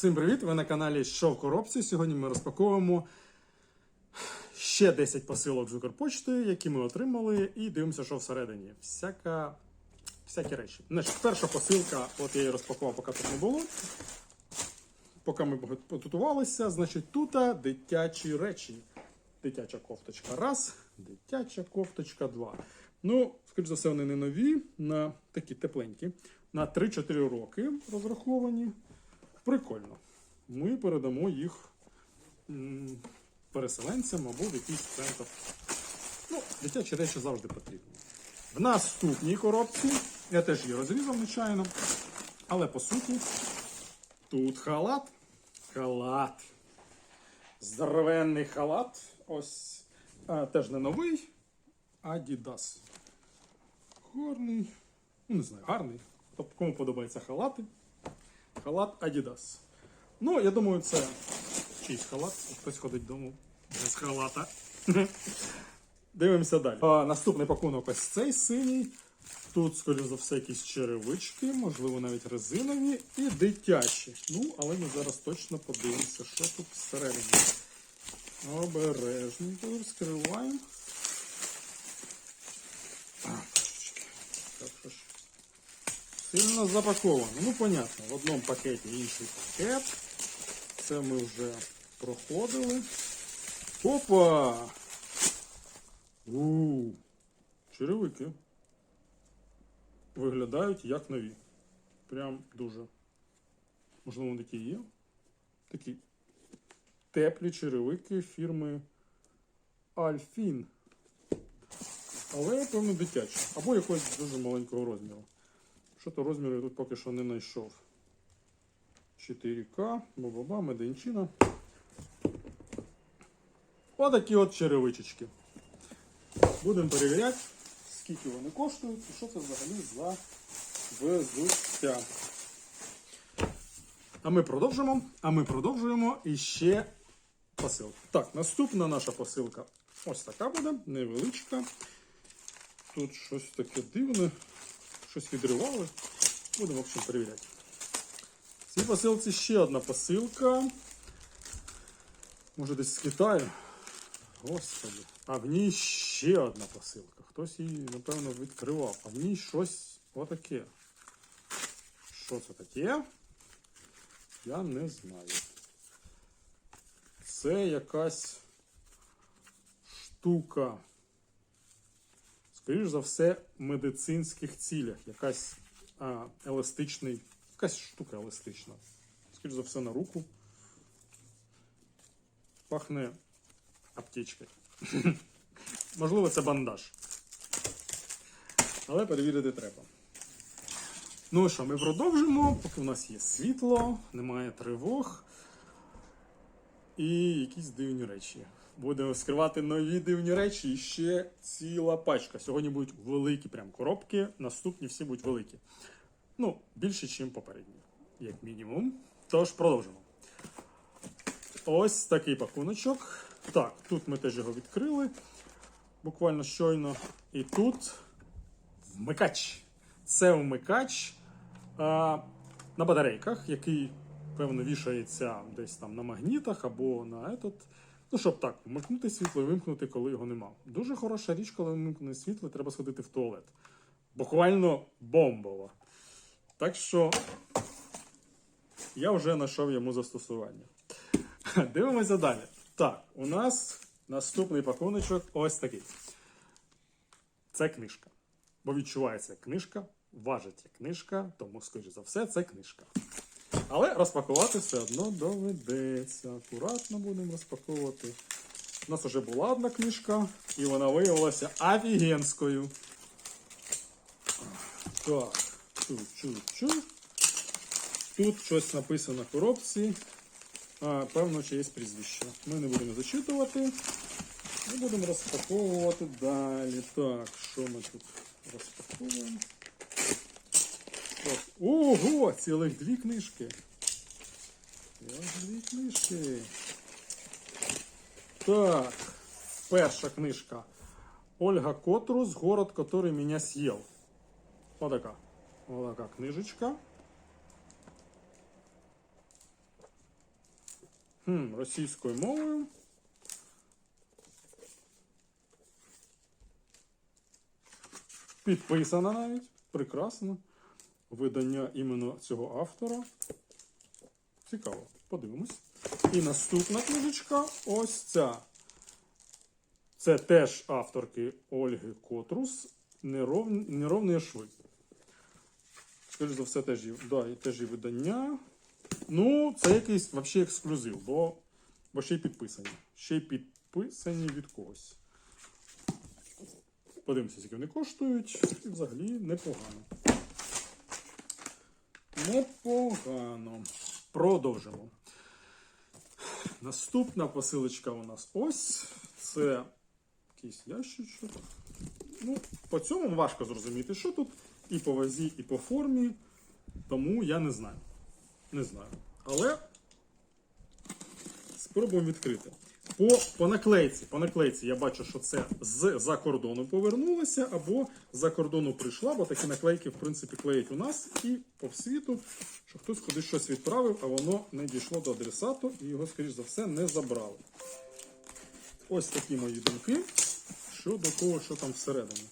Всім привіт! Ви на каналі Що в коробці. Сьогодні ми розпаковуємо ще 10 посилок з Укрпочти, які ми отримали, і дивимося, що всередині. Всяка... Всякі речі. Значить, перша посилка, от я її розпакував, поки тут не було. Поки ми потутувалися, значить, тут дитячі речі. Дитяча кофточка раз, дитяча кофточка два. Ну, скоріш за все, вони не нові, на такі тепленькі. На 3-4 роки розраховані. Прикольно. Ми передамо їх переселенцям або в якийсь центр. Ну, дитячі речі завжди потрібні. В наступній коробці я теж її розрізав нечайно. Але по суті, тут халат. Халат. Здоровенний халат. Ось а, теж не новий. Adidas. Гарний. Ну, не знаю, гарний. Тобто, кому подобаються халати. Халат Adidas. Ну, я думаю, це чийсь халат. Хтось ходить дому без халата. Дивимося далі. А, наступний пакунок ось цей синій. Тут, скоріше за все, якісь черевички, можливо, навіть резинові і дитячі. Ну, але ми зараз точно подивимося, що тут всередині. Обережненько розкриваємо. А, трошечки. Так, що ж. Сильно запаковано. Ну, понятно, в одному пакеті інший пакет. Це ми вже проходили. Опа! у черевики. Виглядають як нові. Прям дуже. Можливо, вони такі є. Такі теплі черевики фірми Альфін. Але, певно, дитячі. Або якогось дуже маленького розміру. Що то розміру тут поки що не знайшов. 4К, баба, меденчина. Отакі от черевичечки. Будемо перевіряти, скільки вони коштують і що це взагалі за взуття. А ми продовжимо. А ми продовжуємо і ще посилку. Так, наступна наша посилка ось така буде, невеличка. Тут щось таке дивне, щось відривали. Будемо в общем, перевіряти. В цій посилці ще одна посилка. Може десь з Китаю. Господи. А в ній ще одна посилка. Хтось її, напевно, відкривав. А в ній щось отаке. Що це таке? Я не знаю. Це якась штука. Скоріш за все, в медицинських цілях. Якась а, еластичний, якась штука еластична. Скоріш за все, на руку. Пахне аптечкою. Можливо, це бандаж. Але перевірити треба. Ну що, ми продовжимо, поки в нас є світло, немає тривог і якісь дивні речі. Будемо скривати нові дивні речі і ще ціла пачка. Сьогодні будуть великі прям коробки, наступні всі будуть великі. Ну, більше, ніж попередні, як мінімум. Тож продовжимо. Ось такий пакуночок. Так, тут ми теж його відкрили. Буквально щойно. І тут вмикач. Це вмикач а, на батарейках, який, певно, вішається десь там на магнітах або на этот. Ну, щоб так, вмикнути світло і вимкнути, коли його нема. Дуже хороша річ, коли вимкнути світло, треба сходити в туалет. Буквально бомбово. Так що я вже знайшов йому застосування. Дивимося далі. Так, у нас наступний пакуночок ось такий. Це книжка. Бо відчувається книжка, важить як книжка, тому, скоріш за все, це книжка. Але розпакувати все одно доведеться. Акуратно будемо розпаковувати. У нас вже була одна книжка, і вона виявилася офігенською. Так, чу-чу-чу. Тут щось написано в коробці. А, певно, чиєсь прізвище. Ми не будемо зачитувати. Ми будемо розпаковувати далі. Так, що ми тут розпаковуємо? Ого! Цілих дві книжки. Дві книжки. Так. Перша книжка. Ольга Котрус, город, который меня съел. Отака. Отака книжечка. Хм, російською мовою. Підписана навіть. Прекрасно. Видання іменно цього автора. Цікаво. Подивимось. І наступна книжечка ось ця. Це теж авторки Ольги Котрус. Неров... Неровні шви. Скоріше за все, теж її, да, теж її видання. Ну, це якийсь взагалі ексклюзив, бо, бо ще й підписані. Ще й підписані від когось. Подивимося, скільки вони коштують. І взагалі непогано. Непогано. Продовжимо. Наступна посилочка у нас ось. Це якийсь ящичок. Ну, по цьому важко зрозуміти, що тут і по вазі, і по формі. Тому я не знаю. Не знаю. Але спробуємо відкрити. По, по наклейці, по наклейці я бачу, що це з-за кордону повернулося, або з-за кордону прийшла, бо такі наклейки, в принципі, клеять у нас і по світу, що хтось кудись щось відправив, а воно не дійшло до адресату і його, скоріш за все, не забрали. Ось такі мої думки щодо того, що там всередині.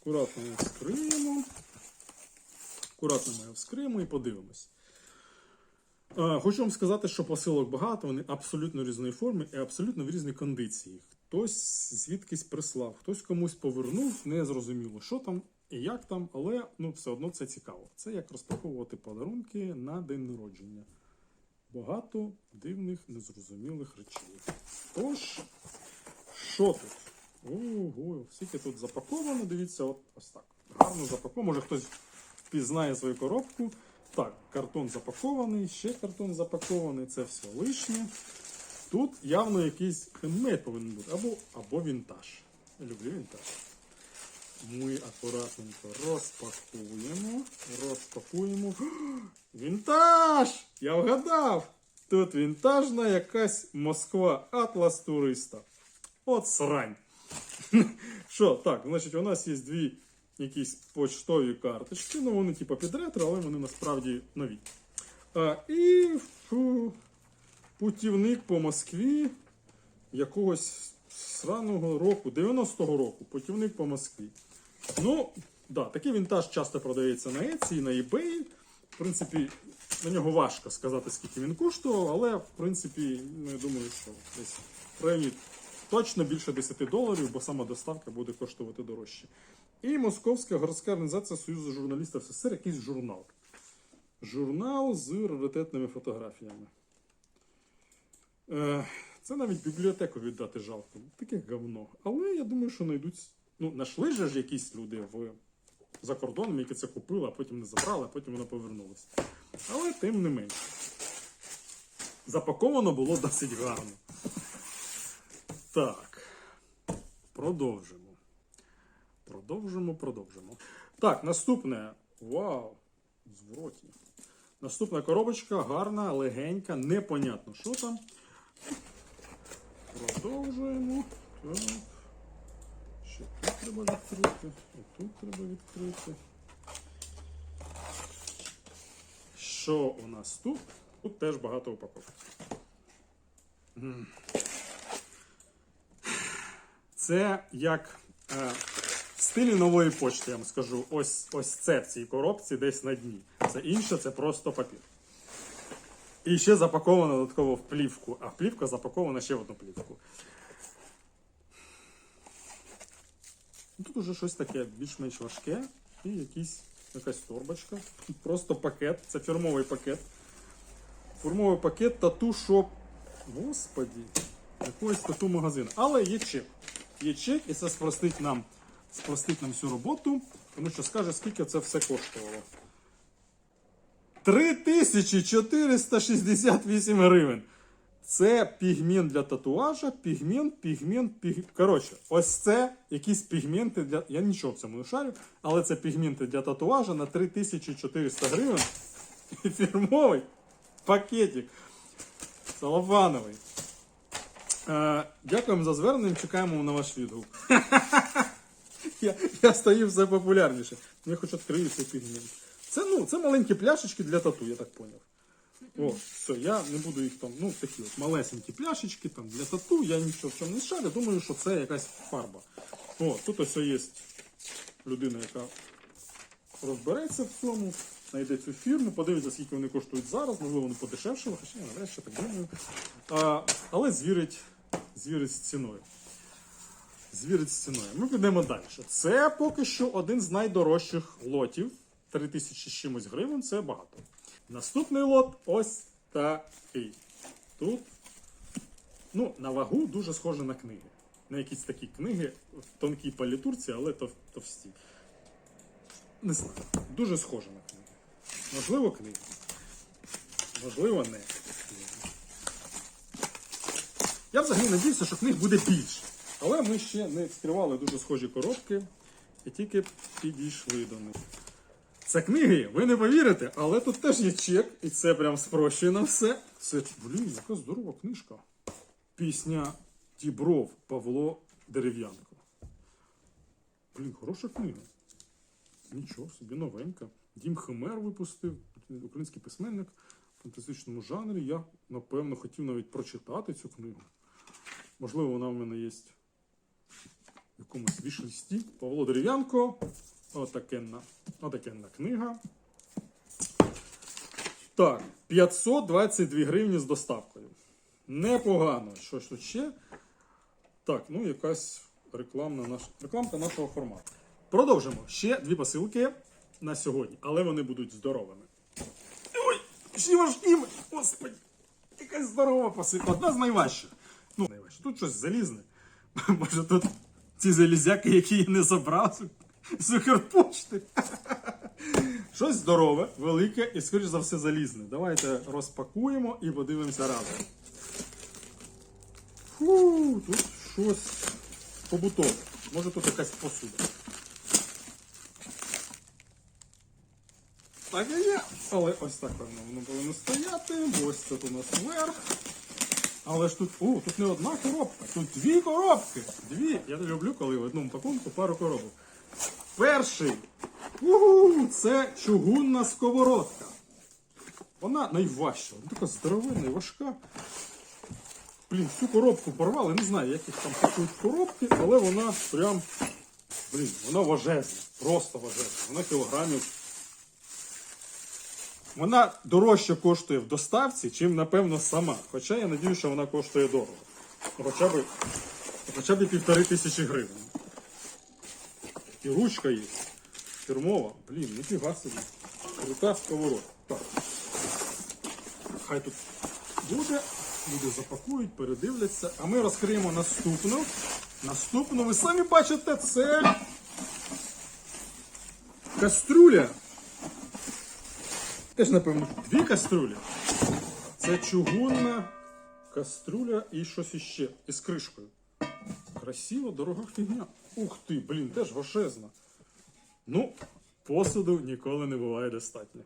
Акуратно ми вскриємо. Акуратно ми його вскриємо і подивимось. Хочу вам сказати, що посилок багато, вони абсолютно різної форми і абсолютно в різній кондиції. Хтось звідкись прислав, хтось комусь повернув, не зрозуміло, що там і як там, але ну, все одно це цікаво. Це як розпаковувати подарунки на день народження. Багато дивних, незрозумілих речей. Тож, що тут? Ого, скільки тут запаковано, дивіться, от ось так. Гарно запаковано. Може хтось впізнає свою коробку. Так, картон запакований, ще картон запакований, це все лишнє. Тут явно якийсь хендмейд повинен бути, або, або вінтаж. Люблю вінтаж. Ми акуратненько розпакуємо. Розпакуємо. Вінтаж! Я вгадав! Тут вінтажна якась Москва Атлас туриста. От срань. Що, так, значить, у нас є дві якісь почтові карточки. Ну, вони типу під ретро, але вони насправді нові. А, і фу, путівник по Москві якогось сраного року, 90-го року. Путівник по Москві. Ну, да, такий вінтаж часто продається на Etsy, на eBay. В принципі, на нього важко сказати, скільки він коштував, але в принципі, ну, я думаю, що десь в районі точно більше 10 доларів, бо сама доставка буде коштувати дорожче. І Московська городська організація Союзу журналістів СССР, якийсь журнал. Журнал з раритетними фотографіями. Е, Це навіть бібліотеку віддати жалко. Таке говно. Але я думаю, що знайдуть. Ну, знайшли ж якісь люди в... за кордоном, які це купили, а потім не забрали, а потім воно повернулося. Але тим не менше. Запаковано було досить гарно. Так. Продовжимо. Продовжимо, продовжимо. Так, наступне. Вау! Звороті. Наступна коробочка гарна, легенька, непонятно, що там. Продовжуємо. Так. Ще тут треба відкрити. І тут треба відкрити. Що у нас тут? Тут теж багато упаковок. Це як е, в стилі нової почти, я вам скажу. Ось, ось це в цій коробці десь на дні. Це інше, це просто папір. І ще запаковано додатково в плівку, а плівка запакована ще в одну плівку. Тут уже щось таке більш-менш важке і якісь, якась торбочка. Просто пакет, це фірмовий пакет. Фірмовий пакет тату шоп. Господі, якогось тату магазину. Але є чек. Є чек, і це спростить нам, спростить нам всю роботу, тому що скаже, скільки це все коштувало. 3468 гривень. Це пігмент для татуажа, пігмент, пігмент, пігмент. Коротше, ось це якісь пігменти для. Я нічого в цьому не шарю, але це пігменти для татуажа на 3400 гривень. І фірмовий пакетик. Целофановий. Е, дякуємо за звернення, чекаємо на ваш відгук. я, я стаю все популярніше. Я хоч відкрию цей пігмент. Це, ну, це маленькі пляшечки для тату, я так поняв. О, все, я не буду їх там, ну такі от малесенькі пляшечки там для тату, я нічого в цьому не шарю, думаю, що це якась фарба. О, тут ось є людина, яка розбереться в цьому, знайде цю фірму, подивиться, скільки вони коштують зараз, можливо, вони подешевшили, хоча я навряд чи так думаю. А, але звірить, звірить з ціною. Звірить з ціною. Ми підемо далі. Це поки що один з найдорожчих лотів. 3000 з чимось гривень це багато. Наступний лот ось такий. Тут, ну, на вагу дуже схоже на книги. На якісь такі книги в тонкій палітурці, але тов- товсті. Не знаю. Дуже схоже на книги. Можливо, книги. Можливо, не. Я взагалі надіюся, що книг буде більше. Але ми ще не відкривали дуже схожі коробки і тільки підійшли до них. Це книги, ви не повірите, але тут теж є чек, і це прям спрощує нам все. Це, блін, яка здорова книжка. Пісня Дібров Павло Дерев'янко. Блін, хороша книга. Нічого собі, новенька. Дім Химер випустив, український письменник в фантастичному жанрі. Я, напевно, хотів навіть прочитати цю книгу. Можливо, вона в мене є якомусь вішлісті. Павло Дерев'янко. Отакенна, отакенна книга. Так, 522 гривні з доставкою. Непогано. Що ж тут ще? Так, ну якась рекламна наш... рекламка нашого формату. Продовжимо. Ще дві посилки на сьогодні, але вони будуть здоровими. Ой, ще важкими! Господи! Якась здорова посилка. Одна з найважчих. Ну, найважче. Тут щось залізне. Може тут ці залізяки, які я не забрав з Укрпошти. Щось здорове, велике і, скоріш за все, залізне. Давайте розпакуємо і подивимося разом. Фу, тут щось побутове. Може тут якась посуда. Так і є. Але ось так певно воно повинно стояти. Бо ось тут у нас верх. Але ж тут, о, тут не одна коробка, тут дві коробки. Дві. Я люблю, коли в одному пакунку пару коробок. Перший. Угу, це чугунна сковородка. Вона найважча, вона така здоровенна і важка. Блін, всю коробку порвали, не знаю, як їх там пакують коробки, але вона прям. Блін, вона важезна, просто важезна. Вона кілограмів. Вона дорожче коштує в доставці, чим, напевно, сама. Хоча я надію, що вона коштує дорого. Хоча б, хоча б півтори тисячі гривень. І ручка є. Фірмова. Блін, ніфіга собі. Крута сковородка. Так. Хай тут буде. Люди запакують, передивляться. А ми розкриємо наступну. Наступну, ви самі бачите, це каструля. Теж, напевно, дві каструлі. Це чугунна каструля і щось іще. Із кришкою. Красиво, дорога фігня. Ух ти, блін, теж важезна. Ну, посуду ніколи не буває достатньо.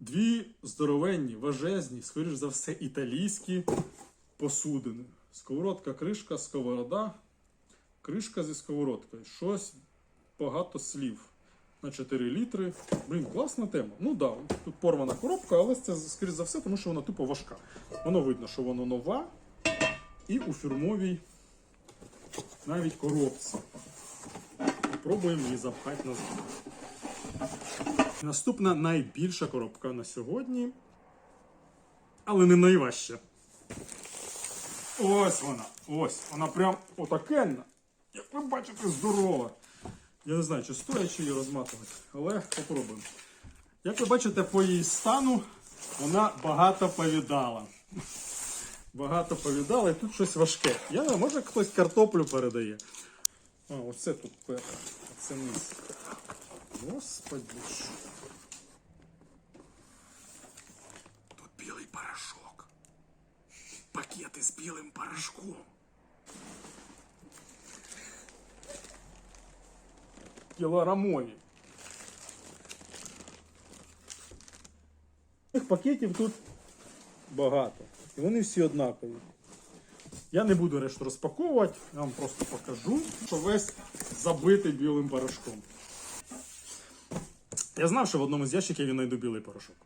Дві здоровенні, важезні, скоріш за все, італійські посудини. Сковородка, кришка, сковорода, кришка зі сковородкою. Щось багато слів. На 4 літри. Блін, класна тема. Ну так, да, тут порвана коробка, але це скоріш за все, тому що вона тупо важка. Воно видно, що воно нова і у фірмовій навіть коробці. Пробуємо її запхати назад. Наступна найбільша коробка на сьогодні. Але не найважча. Ось вона. Ось. Вона прям отакенна. Як ви бачите, здорова. Я не знаю, чи стоячи її розматувати, але попробуємо. Як ви бачите, по її стану вона багато повідала. Багато повідала, і тут щось важке. Я може хтось картоплю передає. А, оце тут перше. Оце низ. Господи. Тут білий порошок. Пакети з білим порошком. Кілограмові. Цих пакетів тут багато. І вони всі однакові. Я не буду решту розпаковувати, я вам просто покажу, що весь забитий білим порошком. Я знав, що в одному з ящиків я знайду білий порошок.